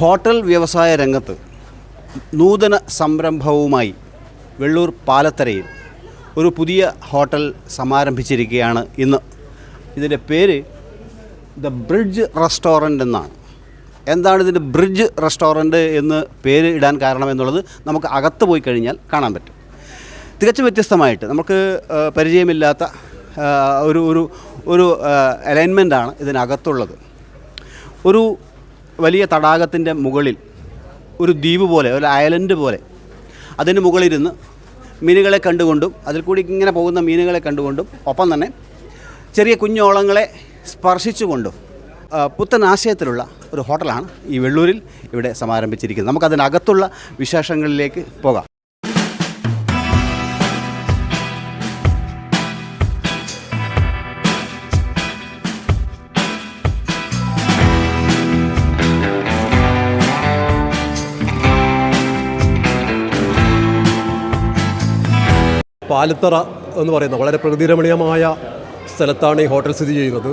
Hotel വ്യവസായ രംഗത്ത് നൂതന സംരംഭവുമായി വെള്ളൂർ പാലത്തരയിൽ ഒരു പുതിയ ഹോട്ടൽ സമാരംഭിച്ചിരിക്കുകയാണ് ഇന്ന്. ഇതിന്റെ പേര് ദ ബ്രിഡ്ജ് റെസ്റ്റോറന്റ് എന്നാണ്. എന്താണ് ഇതിന്റെ ബ്രിഡ്ജ് റെസ്റ്റോറന്റ് എന്ന് പേര് ഇടാൻ കാരണം എന്നുള്ളത് നമുക്ക് അകത്ത് പോയി കഴിഞ്ഞാൽ കാണാൻ പറ്റും. തികച്ചും വ്യത്യസ്തമായിട്ട് നമുക്ക് പരിചയമില്ലാത്ത ഒരു ഒരു ഒരു അലൈൻമെന്റാണ് ഇതിനകത്തുള്ളത്. ഒരു വലിയ തടാകത്തിന്റെ മുകളിൽ ഒരു ദ്വീപ് പോലെ ഒരു ഐലൻഡ് പോലെ. അതിന് മുകളിലിരുന്ന് മീനുകളെ കണ്ടുകൊണ്ടും അതിൽ കൂടി ഇങ്ങനെ പോകുന്ന മീനുകളെ കണ്ടുകൊണ്ടും ഒപ്പം തന്നെ ചെറിയ കുഞ്ഞോളങ്ങളെ സ്പർശിച്ചുകൊണ്ടും പുത്തൻ ആശയത്തിലുള്ള ഒരു ഹോട്ടലാണ് ഈ വെള്ളൂരിൽ ഇവിടെ സമാരംഭിച്ചിരിക്കുന്നത്. നമുക്കതിനകത്തുള്ള വിശേഷങ്ങളിലേക്ക് പോകാം. പാലത്തറ എന്ന് പറയുന്ന വളരെ പ്രകൃതിരമണീയമായ സ്ഥലത്താണ് ഈ ഹോട്ടൽ സ്ഥിതി ചെയ്യുന്നത്.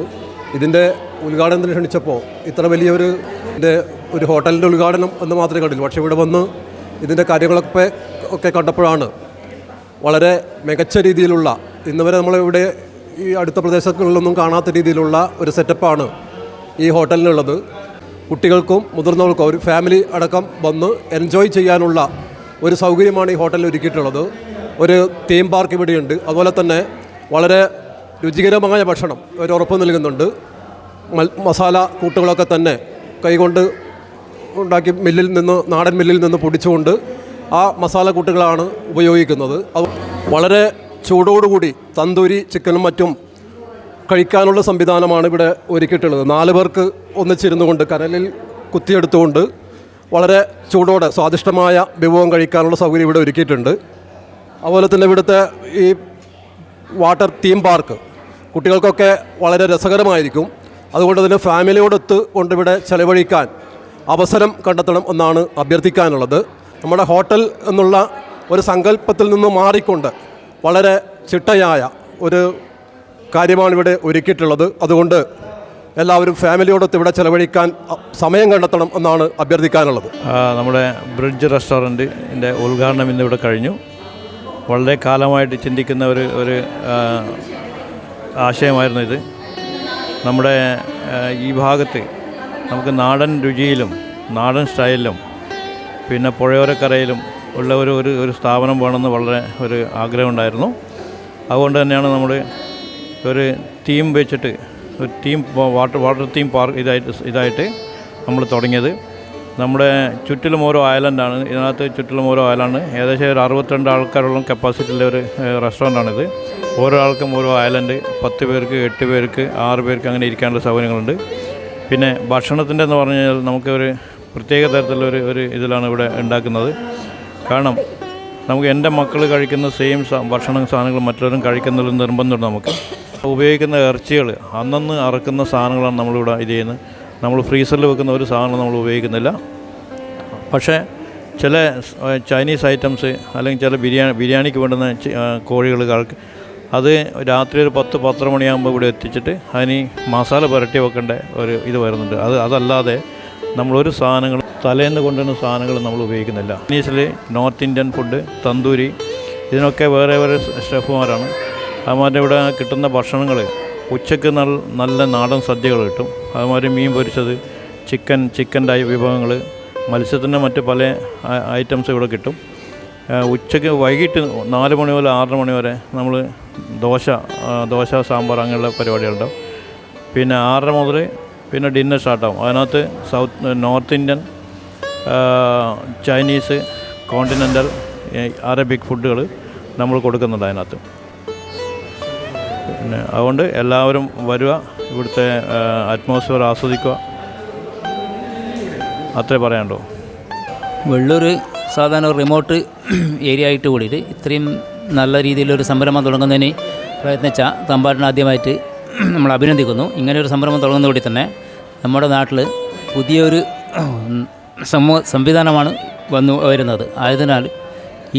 ഇതിന്റെ ഉദ്ഘാടനത്തിന് ക്ഷണിച്ചപ്പോൾ ഇത്ര വലിയൊരു ഇതിന്റെ ഒരു ഹോട്ടലിന്റെ ഉദ്ഘാടനം എന്ന് മാത്രമേ കണ്ടില്ല പക്ഷേ ഇവിടെ വന്ന് ഇതിന്റെ കാര്യങ്ങളൊക്കെ ഒക്കെ കണ്ടപ്പോഴാണ് വളരെ മികച്ച രീതിയിലുള്ള ഇന്ന് വരെ നമ്മളിവിടെ ഈ അടുത്ത പ്രദേശങ്ങളിലൊന്നും കാണാത്ത രീതിയിലുള്ള ഒരു സെറ്റപ്പാണ് ഈ ഹോട്ടലിനുള്ളത്. കുട്ടികൾക്കും മുതിർന്നവർക്കും ഒരു ഫാമിലി അടക്കം വന്ന് എൻജോയ് ചെയ്യാനുള്ള ഒരു സൗകര്യമാണ് ഈ ഹോട്ടലിൽ ഒരുക്കിയിട്ടുള്ളത്. ഒരു തീം പാർക്ക് ഇവിടെയുണ്ട്. അതുപോലെ തന്നെ വളരെ രുചികരമായ ഭക്ഷണം ഒരു ഉറപ്പ് നൽകുന്നുണ്ട്. മസാല കൂട്ടുകളൊക്കെ തന്നെ കൈകൊണ്ട് ഉണ്ടാക്കി മില്ലിൽ നിന്ന് നാടൻ മില്ലിൽ നിന്ന് പൊടിച്ചുകൊണ്ട് ആ മസാല കൂട്ടുകളാണ് ഉപയോഗിക്കുന്നത്. അത് വളരെ ചൂടോടുകൂടി തന്തൂരി ചിക്കനും മറ്റും കഴിക്കാനുള്ള സംവിധാനമാണ് ഇവിടെ ഒരുക്കിയിട്ടുള്ളത്. നാല് പേർക്ക് ഒന്നിച്ചിരുന്നു കൊണ്ട് കനലിൽ കുത്തിയെടുത്തുകൊണ്ട് വളരെ ചൂടോടെ സ്വാദിഷ്ടമായ വിഭവം കഴിക്കാനുള്ള സൗകര്യം ഇവിടെ ഒരുക്കിയിട്ടുണ്ട്. അതുപോലെ തന്നെ ഇവിടുത്തെ ഈ വാട്ടർ തീം പാർക്ക്. കുട്ടികൾക്കൊക്കെ വളരെ രസകരമായിരിക്കും. അതുകൊണ്ട് തന്നെ ഫാമിലിയോടൊത്ത് കൊണ്ടിവിടെ ചെലവഴിക്കാൻ അവസരം കണ്ടെത്തണം എന്നാണ് അഭ്യർത്ഥിക്കാനുള്ളത്. നമ്മുടെ ഹോട്ടൽ എന്നുള്ള ഒരു സങ്കല്പത്തിൽ നിന്ന് മാറിക്കൊണ്ട് വളരെ ചിട്ടയായ ഒരു കാര്യമാണ് ഇവിടെ ഒരുക്കിയിട്ടുള്ളത്. അതുകൊണ്ട് എല്ലാവരും ഫാമിലിയോടൊത്ത് ഇവിടെ ചെലവഴിക്കാൻ സമയം കണ്ടെത്തണം എന്നാണ് അഭ്യർത്ഥിക്കാനുള്ളത്. നമ്മുടെ ബ്രിഡ്ജ് റെസ്റ്റോറന്റിന്റെ ഉദ്ഘാടനം ഇന്നിവിടെ കഴിഞ്ഞു. വളരെ കാലമായിട്ട് ചിന്തിക്കുന്ന ഒരു ഒരു ആശയമായിരുന്നു ഇത്. നമ്മുടെ ഈ ഭാഗത്ത് നമുക്ക് നാടൻ രുചിയിലും നാടൻ സ്റ്റൈലിലും പിന്നെ പുഴയോരക്കരയിലും ഉള്ള ഒരു ഒരു ഒരു സ്ഥാപനം വേണമെന്ന് വളരെ ഒരു ആഗ്രഹമുണ്ടായിരുന്നു. അതുകൊണ്ട് തന്നെയാണ് നമ്മൾ ഒരു തീം വെച്ചിട്ട് ഒരു theme water water theme park ഇതായിട്ട് ഇതായിട്ട് നമ്മൾ തുടങ്ങിയത്. നമ്മുടെ ചുറ്റിലും ഓരോ ഐലൻഡാണ് ഇതിനകത്ത് ചുറ്റിലും ഓരോ ഐലൻഡ് ഏകദേശം ഒരു അറുപത്തിരണ്ട് ആൾക്കാരോളം കപ്പാസിറ്റിയുള്ള ഒരു റെസ്റ്റോറന്റാണിത് ഓരോ ആൾക്കും ഓരോ ഐലൻഡ് പത്ത് പേർക്ക് എട്ട് പേർക്ക് ആറ് പേർക്ക് അങ്ങനെ ഇരിക്കാനുള്ള സൗകര്യങ്ങളുണ്ട്. പിന്നെ ഭക്ഷണത്തിന്റെ എന്ന് പറഞ്ഞു കഴിഞ്ഞാൽ നമുക്ക് ഒരു പ്രത്യേക തരത്തിലുള്ള ഒരു ഒരു ഇതിലാണ് ഇവിടെ ഉണ്ടാക്കുന്നത്. കാരണം നമുക്ക് എന്റെ മക്കൾ കഴിക്കുന്ന സെയിം ഭക്ഷണ സാധനങ്ങൾ മറ്റുള്ളവരും കഴിക്കുന്നതിൽ നിർബന്ധമുണ്ട് നമുക്ക്. ഉപയോഗിക്കുന്ന ഇറച്ചികൾ അന്നന്ന് അറക്കുന്ന സാധനങ്ങളാണ് നമ്മളിവിടെ ഇത് ചെയ്യുന്നത്. നമ്മൾ ഫ്രീസറിൽ വെക്കുന്ന ഒരു സാധനം നമ്മൾ ഉപയോഗിക്കുന്നില്ല. പക്ഷേ ചില ചൈനീസ് ഐറ്റംസ് അല്ലെങ്കിൽ ചില ബിരിയാണി ബിരിയാണിക്ക് വേണ്ടുന്ന കോഴികൾ അത് രാത്രി ഒരു പത്ത് പത്തര മണിയാകുമ്പോൾ ഇവിടെ എത്തിച്ചിട്ട് അതിന് മസാല പുരട്ടി വെക്കേണ്ട ഒരു ഇത് വരുന്നുണ്ട്. അത് അതല്ലാതെ നമ്മളൊരു സാധനങ്ങൾ തലേന്ന് കൊണ്ടുവരുന്ന സാധനങ്ങൾ നമ്മൾ ഉപയോഗിക്കുന്നില്ല. ചൈനീസിൽ നോർത്ത് ഇന്ത്യൻ ഫുഡ് തന്തൂരി ഇതിനൊക്കെ വേറെ വേറെ ഷെഫുമാരാണ് അതുമാതിരി ഇവിടെ കിട്ടുന്ന ഭക്ഷണങ്ങൾ ഉച്ചയ്ക്ക് നല്ല നാടൻ സദ്യകൾ കിട്ടും. അതുമാതിരി മീൻ പൊരിച്ചത് ചിക്കൻ ചിക്കന്റെ വിഭവങ്ങൾ മത്സ്യത്തിന്റെ മറ്റ് പല ഐറ്റംസ് ഇവിടെ കിട്ടും. ഉച്ചയ്ക്ക് വൈകിട്ട് നാല് മണി മുതൽ ആറര മണി വരെ നമ്മൾ ദോശ ദോശ സാമ്പാർ അങ്ങനെയുള്ള പരിപാടികളുണ്ടാവും. പിന്നെ ആറര മുതൽ പിന്നെ ഡിന്നർ സ്റ്റാർട്ടാവും. അതിനകത്ത് south north Indian Chinese continental Arabic ഫുഡുകൾ നമ്മൾ കൊടുക്കുന്നുണ്ട് അതിനകത്ത്. പിന്നെ അതുകൊണ്ട് എല്ലാവരും വരിക ഇവിടുത്തെ അറ്റ്മോസ്ഫിയർ ആസ്വദിക്കുക. അത്രേ പറയാനുണ്ടോ വെള്ളൂർ സാധാരണ റിമോട്ട് ഏരിയ ആയിട്ട് കൂടിയിട്ട് ഇത്രയും നല്ല രീതിയിലൊരു സംരംഭം തുടങ്ങുന്നതിന് പ്രയത്നിച്ച തമ്പാടിന് ആദ്യമായിട്ട് നമ്മൾ അഭിനന്ദിക്കുന്നു. ഇങ്ങനെ ഒരു സംരംഭം തുടങ്ങുന്നതോടെ തന്നെ നമ്മുടെ നാട്ടിൽ പുതിയൊരു സമൂഹ സംവിധാനമാണ് വന്നു വരുന്നത്. ആയതിനാൽ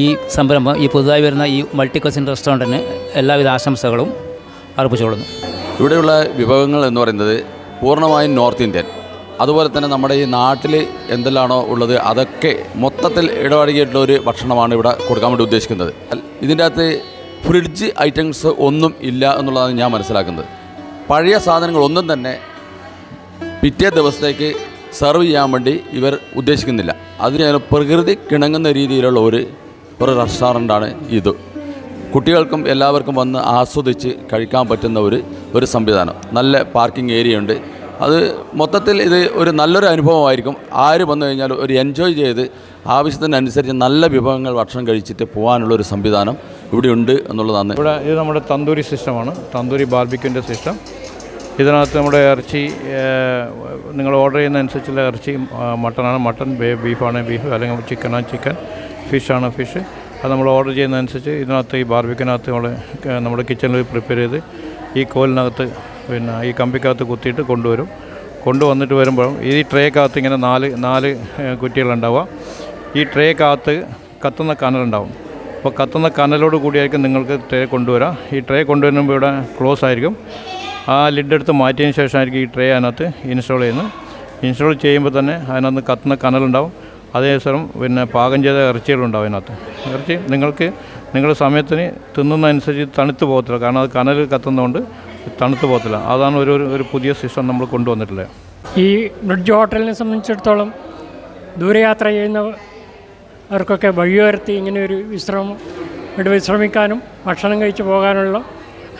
ഈ സംരംഭം ഈ പുതുതായി വരുന്ന ഈ മൾട്ടി കസിൻ റെസ്റ്റോറന്റിന് എല്ലാവിധ ആശംസകളും അർപ്പിച്ചുകൊള്ളുന്നു ഇവിടെയുള്ള വിഭവങ്ങൾ എന്ന് പറയുന്നത് പൂർണമായും നോർത്ത് ഇന്ത്യൻ. അതുപോലെ തന്നെ നമ്മുടെ ഈ നാട്ടിൽ എന്തെല്ലാമാണോ ഉള്ളത് അതൊക്കെ മൊത്തത്തിൽ ഇടപഴകിയിട്ടുള്ള ഒരു ഭക്ഷണമാണ് ഇവിടെ കൊടുക്കാൻ വേണ്ടി ഉദ്ദേശിക്കുന്നത്. ഇതിന്റെ അകത്ത് ഫ്രിഡ്ജ് ഐറ്റംസ് ഒന്നും ഇല്ല എന്നുള്ളതാണ് ഞാൻ മനസ്സിലാക്കുന്നത്. പഴയ സാധനങ്ങളൊന്നും തന്നെ പിറ്റേ ദിവസത്തേക്ക് സെർവ് ചെയ്യാൻ വേണ്ടി ഇവർ ഉദ്ദേശിക്കുന്നില്ല. അതിന് പ്രകൃതി കിണങ്ങുന്ന രീതിയിലുള്ള ഒരു ഒരു റെസ്റ്റോറന്റാണ് ഇത്. കുട്ടികൾക്കും എല്ലാവർക്കും വന്ന് ആസ്വദിച്ച് കഴിക്കാൻ പറ്റുന്ന ഒരു ഒരു സംവിധാനം. നല്ല പാർക്കിംഗ് ഏരിയ ഉണ്ട് അത് മൊത്തത്തിൽ ഇത് ഒരു നല്ലൊരു അനുഭവമായിരിക്കും. ആര് വന്നു കഴിഞ്ഞാൽ ഒരു എൻജോയ് ചെയ്ത് ആവശ്യത്തിനനുസരിച്ച് നല്ല വിഭവങ്ങൾ ഭക്ഷണം കഴിച്ചിട്ട് പോകാനുള്ള ഒരു സംവിധാനം ഇവിടെ ഉണ്ട് എന്നുള്ളതാണ്. ഇവിടെ ഇത് നമ്മുടെ തന്തൂരി സിസ്റ്റമാണ്. തന്തൂരി ബാർബിക്യൂന്റെ സിസ്റ്റം. ഇതിനകത്ത് നമ്മുടെ ഇറച്ചി നിങ്ങൾ ഓർഡർ ചെയ്യുന്ന അനുസരിച്ചുള്ള ഇറച്ചി മട്ടനാണ്. മട്ടൺ ബീഫാണ് ബീഫ് അല്ലെങ്കിൽ ചിക്കനാണ് ചിക്കൻ ഫിഷാണ് ഫിഷ്. അത് നമ്മൾ ഓർഡർ ചെയ്യുന്നതനുസരിച്ച് ഇതിനകത്ത് ഈ ബാർബിക്കിനകത്ത് നമ്മൾ നമ്മുടെ കിച്ചണിൽ പ്രിപ്പയർ ചെയ്ത് ഈ കോലിനകത്ത് പിന്നെ ഈ കമ്പിക്കകത്ത് കുത്തിയിട്ട് കൊണ്ടുവരും. കൊണ്ടുവന്നിട്ട് വരുമ്പോൾ ഈ ട്രേക്കകത്ത് ഇങ്ങനെ നാല് നാല് കുറ്റികളുണ്ടാവുക. ഈ ട്രേക്കകത്ത് കത്തുന്ന കനലുണ്ടാവും. അപ്പോൾ കത്തുന്ന കനലോട് കൂടിയായിരിക്കും നിങ്ങൾക്ക് ട്രേ കൊണ്ടുവരാം. ഈ ട്രേ കൊണ്ടുവരുമ്പോൾ ഇവിടെ ക്ലോസ് ആയിരിക്കും. ആ ലിഡ് എടുത്ത് മാറ്റിയതിന് ശേഷമായിരിക്കും ഈ ട്രേ അതിനകത്ത് ഇൻസ്റ്റാൾ ചെയ്യുന്നത്. ഇൻസ്റ്റാൾ ചെയ്യുമ്പോൾ തന്നെ അതിനകത്ത് കത്തുന്ന കനലുണ്ടാവും. അതേസമയം പിന്നെ പാകം ചെയ്ത ഇറച്ചികളുണ്ടാവും അതിനകത്ത്. ഇറച്ചി നിങ്ങൾക്ക് നിങ്ങളുടെ സമയത്തിന് തിന്നുന്നതനുസരിച്ച് തണുത്ത് പോകത്തില്ല. കാരണം അത് കനൽ കത്തുന്നതുകൊണ്ട് തണുത്ത് പോകത്തില്ല. അതാണ് ഒരു ഒരു- പുതിയ സിസ്റ്റം നമ്മൾ കൊണ്ടുവന്നിട്ടുള്ളത്. ഈ ബ്രിഡ്ജ് ഹോട്ടലിനെ സംബന്ധിച്ചിടത്തോളം ദൂരയാത്ര ചെയ്യുന്നവർക്കൊക്കെ ഇങ്ങനെ ഒരു വിശ്രമം ഇവിടെ വിശ്രമിക്കാനും ഭക്ഷണം കഴിച്ച് പോകാനുള്ള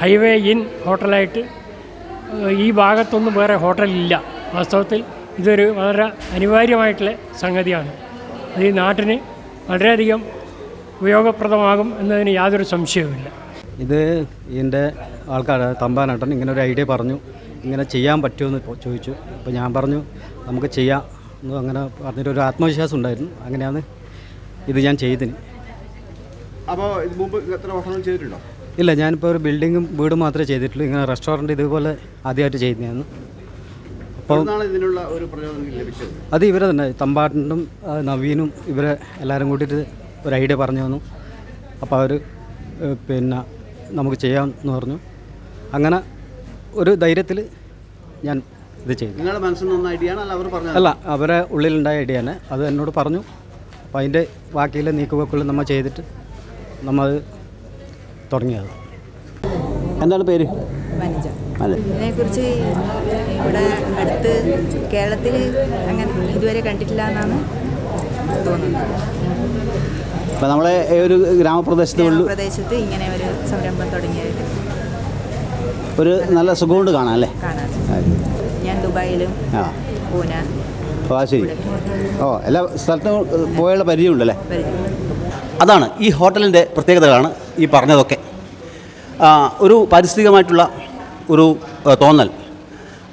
ഹൈവേ ഇൻ ഹോട്ടലായിട്ട് ഈ ഭാഗത്തൊന്നും വേറെ ഹോട്ടലില്ല. വാസ്തവത്തിൽ ഇതൊരു വളരെ അനിവാര്യമായിട്ടുള്ള സംഗതിയാണ്. അത് ഈ നാട്ടിന് വളരെയധികം ഉപയോഗപ്രദമാകും എന്നതിന് യാതൊരു സംശയവുമില്ല. ഇത് എന്റെ ആൾക്കാർ തമ്പാനേട്ടൻ ഇങ്ങനെ ഒരു ഐഡിയ പറഞ്ഞു. ഇങ്ങനെ ചെയ്യാൻ പറ്റുമെന്ന് ഇപ്പോൾ ചോദിച്ചു. അപ്പോൾ ഞാൻ പറഞ്ഞു നമുക്ക് ചെയ്യാം. എന്ന് അങ്ങനെ പറഞ്ഞിട്ട് ഒരു ആത്മവിശ്വാസം ഉണ്ടായിരുന്നു. അങ്ങനെയാണ് ഇത് ഞാൻ ചെയ്തതിന് അപ്പോൾ ഇത് മുമ്പ് എത്ര വർഷങ്ങൾ ചെയ്തിട്ടുണ്ടോ? ഇല്ല ഞാനിപ്പോൾ ഒരു ബിൽഡിങ്ങും വീടും മാത്രമേ ചെയ്തിട്ടുള്ളൂ. ഇങ്ങനെ റെസ്റ്റോറന്റ് ഇതുപോലെ ആദ്യമായിട്ട് ചെയ്യുന്നതാണ്. അപ്പോൾ ഇതിനുള്ള ഒരു പ്രചോദനം ലഭിച്ചത്. അത് ഇവരെ തന്നെ തമ്പാട്ടനും നവീനും ഇവരെ എല്ലാവരും കൂട്ടിയിട്ട് ഒരു ഐഡിയ പറഞ്ഞു തന്നു. അപ്പോൾ അവർ പിന്നെ നമുക്ക് ചെയ്യാം എന്ന് പറഞ്ഞു. അങ്ങനെ ഒരു ധൈര്യത്തിൽ ഞാൻ ഇത് ചെയ്തു. നിങ്ങളുടെ മനസ്സിൽ നിന്ന ഐഡിയ ആണ് അല്ല അവർ അല്ല അവരെ ഉള്ളിലുണ്ടായ ഐഡിയ തന്നെ. അത് എന്നോട് പറഞ്ഞു. അപ്പോൾ അതിന്റെ ബാക്കിയിലെ നീക്കുപോക്കുകൾ നമ്മൾ ചെയ്തിട്ട് നമ്മൾ അത് തുടങ്ങിയത്. എന്താണ് പേര് വനജ. ഇതിനെക്കുറിച്ച് ഇവിടെ അടുത്ത് കേരളത്തിൽ അങ്ങനെ ഇതുവരെ കണ്ടിട്ടില്ല എന്നാണ് തോന്നുന്നത്. അപ്പോൾ നമ്മളെ ഒരു ഗ്രാമപ്രദേശത്ത് പ്രദേശത്ത് ഇങ്ങനെ ഒരു സംരംഭം തുടങ്ങിയത് ഒരു നല്ല സുഖമുണ്ട് കാണാം. അല്ലേ ഞാൻ ദുബായിലും പൂന അപ്പോൾ ശരി. ഓ എല്ലാ സ്ഥലത്തും പോയുള്ള പരിചയമുണ്ടല്ലേ പരിചയം അതാണ് ഈ ഹോട്ടലിന്റെ പ്രത്യേകതകളാണ് ഈ പറഞ്ഞതൊക്കെ. ഒരു പാരിസ്ഥിതികമായിട്ടുള്ള ഒരു തോന്നൽ.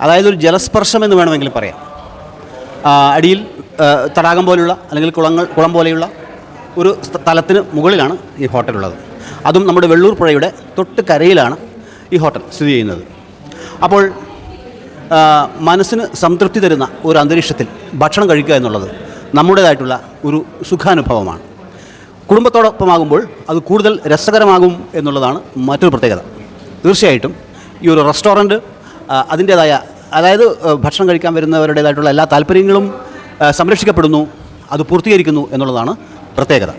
അതായത് ഒരു ജലസ്പർശം എന്ന് വേണമെങ്കിൽ പറയാം. അടിയിൽ തടാകം പോലെയുള്ള അല്ലെങ്കിൽ കുളങ്ങൾ കുളം പോലെയുള്ള ഒരു സ്ഥലത്തിന് മുകളിലാണ് ഈ ഹോട്ടലുള്ളത്. അതും നമ്മുടെ വെള്ളൂർ പുഴയുടെ തൊട്ട് കരയിലാണ് ഈ ഹോട്ടൽ സ്ഥിതി ചെയ്യുന്നത്. അപ്പോൾ മനസ്സിന് സംതൃപ്തി തരുന്ന ഒരു അന്തരീക്ഷത്തിൽ ഭക്ഷണം കഴിക്കുക എന്നുള്ളത് നമ്മുടേതായിട്ടുള്ള ഒരു സുഖാനുഭവമാണ്. കുടുംബത്തോടൊപ്പമാകുമ്പോൾ അത് കൂടുതൽ രസകരമാകും എന്നുള്ളതാണ് മറ്റൊരു പ്രത്യേകത. തീർച്ചയായിട്ടും ഈ ഒരു റെസ്റ്റോറന്റ് അതിന്റേതായ അതായത് ഭക്ഷണം കഴിക്കാൻ വരുന്നവരുടേതായിട്ടുള്ള എല്ലാ താല്പര്യങ്ങളും സംരക്ഷിക്കപ്പെടുന്നു അത് പൂർത്തീകരിക്കുന്നു എന്നുള്ളതാണ് പ്രത്യേകത.